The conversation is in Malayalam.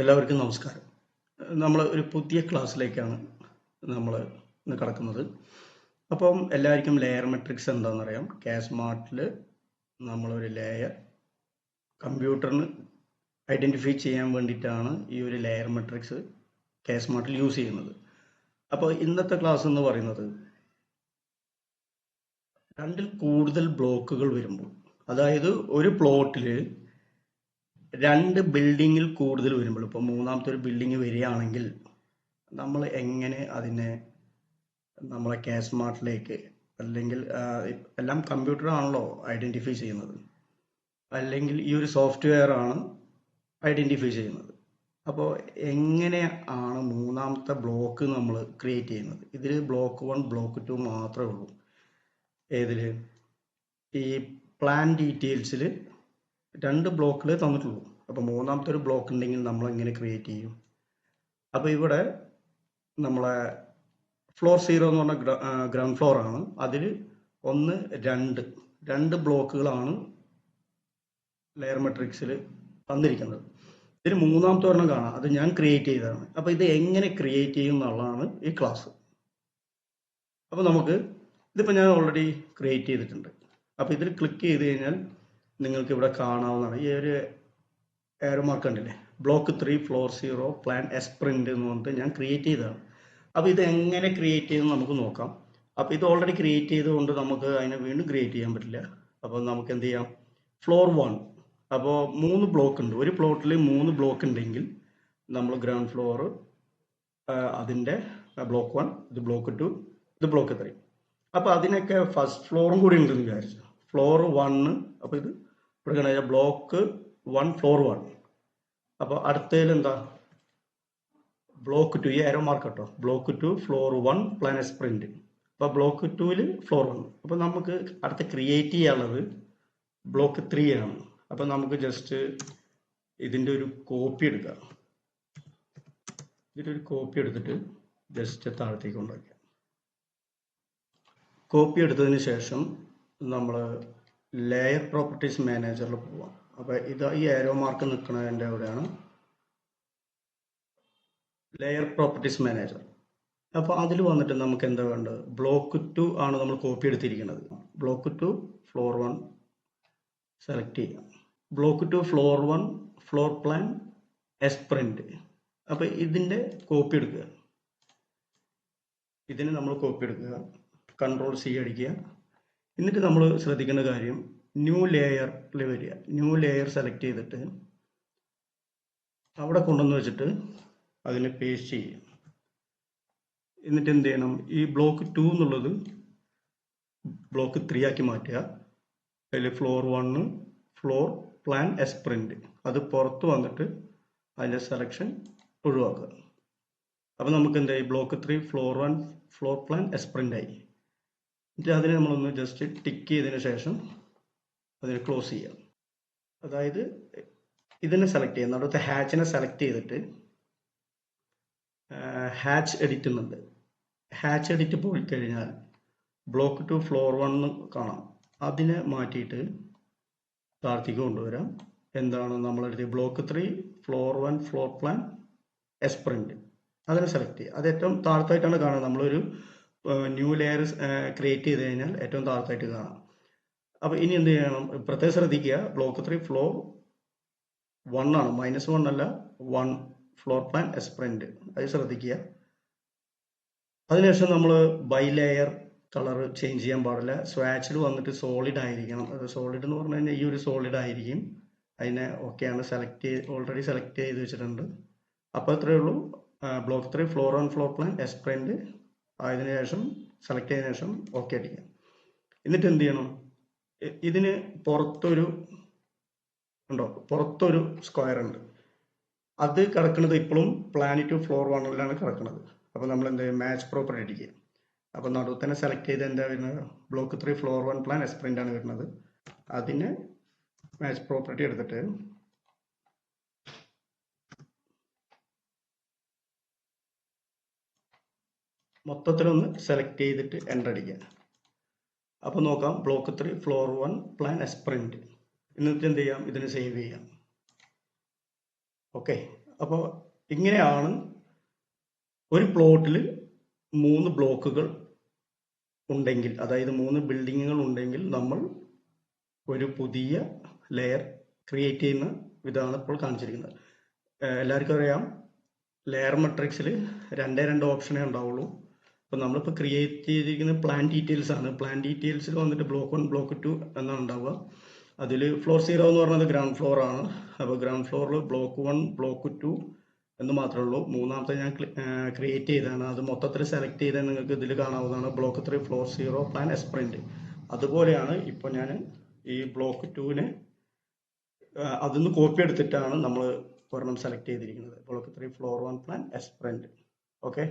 എല്ലാവർക്കും നമസ്കാരം. നമ്മൾ ഒരു പുതിയ ക്ലാസ്സിലേക്കാണ് നമ്മൾ ഇന്ന് കടക്കുന്നത്. അപ്പം എല്ലാവർക്കും ലെയർ മെട്രിക്സ് എന്താണെന്നറിയാം. കാസ്മാർട്ടിൽ നമ്മളൊരു ലെയർ കമ്പ്യൂട്ടറിന് ഐഡന്റിഫൈ ചെയ്യാൻ വേണ്ടിയിട്ടാണ് ഈ ഒരു ലെയർ മെട്രിക്സ് കാസ്മാർട്ടിൽ യൂസ് ചെയ്യുന്നത്. അപ്പോൾ ഇന്നത്തെ ക്ലാസ് എന്ന് പറയുന്നത് രണ്ടിൽ കൂടുതൽ ബ്ലോക്കുകൾ വരുമ്പോൾ അതായത് ഒരു പ്ലോട്ടിൽ രണ്ട് ബിൽഡിങ്ങിൽ കൂടുതൽ വരുമ്പോൾ ഇപ്പോൾ മൂന്നാമത്തെ ഒരു ബിൽഡിംഗ് വരികയാണെങ്കിൽ നമ്മൾ എങ്ങനെ അതിനെ നമ്മളെ കാസ്മാർട്ടിലേക്ക് അല്ലെങ്കിൽ എല്ലാം കമ്പ്യൂട്ടറാണല്ലോ ഐഡന്റിഫൈ ചെയ്യുന്നത്. അല്ലെങ്കിൽ ഈ ഒരു സോഫ്റ്റ്വെയർ ആണ് ഐഡന്റിഫൈ ചെയ്യുന്നത്. അപ്പോൾ എങ്ങനെ ആണ് മൂന്നാമത്തെ ബ്ലോക്ക് നമ്മൾ ക്രിയേറ്റ് ചെയ്യുന്നത്? ഇതിൽ ബ്ലോക്ക് വൺ ബ്ലോക്ക് ടു മാത്രമേ ഉള്ളൂ. ഏതിൽ ഈ പ്ലാൻ ഡീറ്റെയിൽസിൽ രണ്ട് ബ്ലോക്കിൽ തന്നിട്ടുള്ളൂ. അപ്പോൾ മൂന്നാമത്തെ ഒരു ബ്ലോക്ക് ഉണ്ടെങ്കിൽ നമ്മൾ എങ്ങനെ ക്രിയേറ്റ് ചെയ്യും? അപ്പോൾ ഇവിടെ നമ്മളെ ഫ്ലോർ സീറോ എന്ന് പറഞ്ഞ ഗ്രൗണ്ട് ഫ്ലോർ ആണ്. അതിൽ ഒന്ന് രണ്ട് രണ്ട് ബ്ലോക്കുകളാണ് ലെയർ മെട്രിക്സിൽ തന്നിരിക്കുന്നത് ഇതിന് മൂന്നാമത്തെ ഒരെണ്ണം കാണാം. അത് ഞാൻ ക്രിയേറ്റ് ചെയ്തതാണ്. അപ്പോൾ ഇത് എങ്ങനെ ക്രിയേറ്റ് ചെയ്യും എന്നുള്ളതാണ് ഈ ക്ലാസ് അപ്പോൾ നമുക്ക് ഇതിപ്പോൾ ഞാൻ ഓൾറെഡി ക്രിയേറ്റ് ചെയ്തിട്ടുണ്ട്. അപ്പോൾ ഇതിൽ ക്ലിക്ക് ചെയ്ത് കഴിഞ്ഞാൽ നിങ്ങൾക്ക് ഇവിടെ കാണാവുന്നതാണ്. ഈ ഒരു എയർ മാർക്ക് കണ്ടില്ലേ? Block three floor zero plan S print എന്ന് പറഞ്ഞിട്ട് ഞാൻ ക്രിയേറ്റ് ചെയ്തതാണ്. അപ്പോൾ ഇത് എങ്ങനെ ക്രിയേറ്റ് ചെയ്തെന്ന് നമുക്ക് നോക്കാം. അപ്പോൾ ഇത് ഓൾറെഡി ക്രിയേറ്റ് ചെയ്തുകൊണ്ട് നമുക്ക് അതിനെ വീണ്ടും ക്രിയേറ്റ് ചെയ്യാൻ പറ്റില്ല. അപ്പോൾ നമുക്ക് എന്ത് ചെയ്യാം? ഫ്ലോർ വൺ അപ്പോൾ മൂന്ന് ബ്ലോക്ക് ഉണ്ട്. ഒരു പ്ലോട്ടിൽ മൂന്ന് ബ്ലോക്ക് ഉണ്ടെങ്കിൽ നമ്മൾ ഗ്രൗണ്ട് ഫ്ലോർ അതിന്റെ ബ്ലോക്ക് വൺ ഇത് ബ്ലോക്ക് ടു ഇത് ബ്ലോക്ക് ത്രീ അപ്പോൾ അതിനൊക്കെ ഫസ്റ്റ് ഫ്ലോറും കൂടി ഉണ്ടെന്ന് വിചാരിച്ചു. ഫ്ലോർ വണ്ണ് അപ്പോൾ ഇത് ഇവിടെ ബ്ലോക്ക് വൺ ഫ്ലോർ വൺ അപ്പോൾ അടുത്തതിൽ എന്താ? ബ്ലോക്ക് ടു ഈ എറോ മാർക്ക് കേട്ടോ. Block two floor one plan sprint അപ്പോൾ ബ്ലോക്ക് ടുവിൽ ഫ്ലോർ വൺ അപ്പോൾ നമുക്ക് അടുത്ത ക്രിയേറ്റ് ചെയ്യാനുള്ളത് ബ്ലോക്ക് ത്രീ ആണ്. അപ്പോൾ നമുക്ക് ജസ്റ്റ് ഇതിന്റെ ഒരു കോപ്പി എടുക്കാം. ഇതിന്റെ ഒരു കോപ്പി എടുത്തിട്ട് ജസ്റ്റ് താഴത്തേക്ക് കൊണ്ടുവയ്ക്കാം. കോപ്പി എടുത്തതിന് ശേഷം നമ്മൾ ലെയർ പ്രോപ്പർട്ടീസ് മാനേജറിൽ പോവാം. അപ്പോൾ ഇത് ഈ ഏരോ മാർക്ക് നിൽക്കുന്നതിന്റെ അവിടെയാണ്. ലെയർ പ്രോപ്പർട്ടീസ് മാനേജർ അപ്പോൾ അതിൽ വന്നിട്ട് നമുക്ക് എന്താ വേണ്ടത്? ബ്ലോക്ക് ടു ആണ് നമ്മൾ കോപ്പി എടുത്തിരിക്കുന്നത്. Block two floor one select ചെയ്യാം block two floor one floor plan S print അപ്പോൾ ഇതിന്റെ കോപ്പി എടുക്കുക. ഇതിന് നമ്മൾ കോപ്പി എടുക്കുക. കൺട്രോൾ സി അടിക്കുക. എന്നിട്ട് നമ്മൾ ശ്രദ്ധിക്കേണ്ട കാര്യം ന്യൂ ലെയറിൽ വരിക. ന്യൂ ലെയർ സെലക്ട് ചെയ്തിട്ട് അവിടെ കൊണ്ടുവന്ന് വെച്ചിട്ട് അതിനെ പേസ്റ്റ് ചെയ്യുക. എന്നിട്ട് എന്ത് ചെയ്യണം? ഈ ബ്ലോക്ക് ടു എന്നുള്ളത് ബ്ലോക്ക് ത്രീ ആക്കി മാറ്റുക. അതിൽ floor one floor plan S print അത് പുറത്ത് വന്നിട്ട് അതിന്റെ സെലക്ഷൻ ഒഴിവാക്കുക. അപ്പോൾ നമുക്ക് എന്താ ഈ block three floor one floor plan S print ആയി. എന്നിട്ട് അതിനെ നമ്മളൊന്ന് ജസ്റ്റ് ടിക്ക് ചെയ്തതിന് ശേഷം അതിനെ ക്ലോസ് ചെയ്യാം. അതായത് ഇതിനെ സെലക്ട് ചെയ്യാം അവിടുത്തെ ഹാച്ചിനെ സെലക്ട് ചെയ്തിട്ട് ഹാച്ച് എഡിറ്റ് എന്നുണ്ട് ഹാച്ച് എഡിറ്റ് പോയി കഴിഞ്ഞാൽ ബ്ലോക്ക് ടു ഫ്ലോർ വൺ കാണാം. അതിനെ മാറ്റിയിട്ട് താഴ്ത്തിക്ക് കൊണ്ടുവരാം. എന്താണ് നമ്മൾ എഴുതിയ block three floor one floor plan S print അതിനെ സെലക്ട് ചെയ്യുക അത് ഏറ്റവും താഴത്തായിട്ടാണ് കാണുന്നത്. നമ്മളൊരു ന്യൂ ലെയർ ക്രിയേറ്റ് ചെയ്ത് കഴിഞ്ഞാൽ ഏറ്റവും താഴത്തായിട്ട് കാണാം. അപ്പോൾ ഇനി എന്ത് ചെയ്യണം? പ്രത്യേകം ശ്രദ്ധിക്കുക. ബ്ലോക്ക് ത്രീ ഫ്ലോർ വൺ ആണ്. മൈനസ് വൺ അല്ല one floor plan S print അത് ശ്രദ്ധിക്കുക. അതിനുശേഷം നമ്മൾ ബൈ ലെയർ കളർ ചേഞ്ച് ചെയ്യാൻ പാടില്ല. സ്വാച്ചിൽ വന്നിട്ട് സോളിഡ് ആയിരിക്കണം. അത് സോളിഡ് എന്ന് പറഞ്ഞു കഴിഞ്ഞാൽ ഈ ഒരു സോളിഡ് ആയിരിക്കും. അതിനെ ഓക്കെയാണ് സെലക്ട് ചെയ്ത് ഓൾറെഡി സെലക്ട് ചെയ്ത് വെച്ചിട്ടുണ്ട്. അപ്പോൾ ഇത്രയേ ഉള്ളൂ. Block three floor one floor plan S print അതിന് സെലക്ട് ചെയ്തതിനു ശേഷം ഓക്കെ അടിക്കാം എന്നിട്ട് എന്ത് ചെയ്യണം? ഇതിന് പുറത്തൊരു ഉണ്ടോ? പുറത്തൊരു സ്ക്വയർ ഉണ്ട്. അത് കിടക്കുന്നത് ഇപ്പോഴും പ്ലാനറ്റ് ഫ്ലോർ വണ്ണിലാണ് കിടക്കുന്നത്. അപ്പോൾ നമ്മൾ എന്ത് മാച്ച് പ്രോപ്പർട്ടി അടിക്കുക അപ്പോൾ നടുവ് തന്നെ സെലക്ട് ചെയ്ത് എന്താ വരുന്നത്? Block three floor one plan S print ആണ് വരുന്നത്. അതിന് മാച്ച് പ്രോപ്പർട്ടി എടുത്തിട്ട് മൊത്തത്തിലൊന്ന് സെലക്ട് ചെയ്തിട്ട് എന്റർ അടിക്കുക. അപ്പോൾ നോക്കാം. Block three floor one plan S print എന്നിട്ട് എന്ത് ചെയ്യാം? ഇതിന് സേവ് ചെയ്യാം. ഓക്കെ അപ്പോൾ ഇങ്ങനെയാണ് ഒരു പ്ലോട്ടിൽ മൂന്ന് ബ്ലോക്കുകൾ ഉണ്ടെങ്കിൽ അതായത് മൂന്ന് ബിൽഡിങ്ങുകൾ ഉണ്ടെങ്കിൽ നമ്മൾ ഒരു പുതിയ ലെയർ ക്രിയേറ്റ് ചെയ്യുന്ന ഇതാണ് ഇപ്പോൾ കാണിച്ചിരിക്കുന്നത്. എല്ലാവർക്കും അറിയാം? ലെയർ മെട്രിക്സിൽ രണ്ടേ രണ്ട് ഓപ്ഷനേ ഉണ്ടാവുള്ളൂ. അപ്പോൾ നമ്മളിപ്പോൾ ക്രിയേറ്റ് ചെയ്തിരിക്കുന്ന പ്ലാൻ ഡീറ്റെയിൽസ് ആണ്. പ്ലാൻ ഡീറ്റെയിൽസിൽ വന്നിട്ട് ബ്ലോക്ക് വൺ ബ്ലോക്ക് ടു എന്നാണ് ഉണ്ടാവുക. അതിൽ ഫ്ലോർ സീറോ എന്ന് പറയുന്നത് ഗ്രൗണ്ട് ഫ്ലോർ ആണ്. അപ്പോൾ ഗ്രൗണ്ട് ഫ്ലോറിൽ ബ്ലോക്ക് വൺ ബ്ലോക്ക് ടു എന്ന് മാത്രമേ ഉള്ളൂ. മൂന്നാമത്തെ ഞാൻ ക്രിയേറ്റ് ചെയ്തതാണ്. അത് മൊത്തത്തിൽ സെലക്ട് ചെയ്താൽ നിങ്ങൾക്ക് ഇതിൽ കാണാവുന്നതാണ്. Block three floor zero plan S print അതുപോലെയാണ് ഇപ്പോൾ ഞാൻ ഈ ബ്ലോക്ക് ടുവിനെ നിന്ന് കോപ്പി എടുത്തിട്ടാണ് നമ്മൾ ഒരെണ്ണം സെലക്ട് ചെയ്തിരിക്കുന്നത്. Block three floor one plan S print okay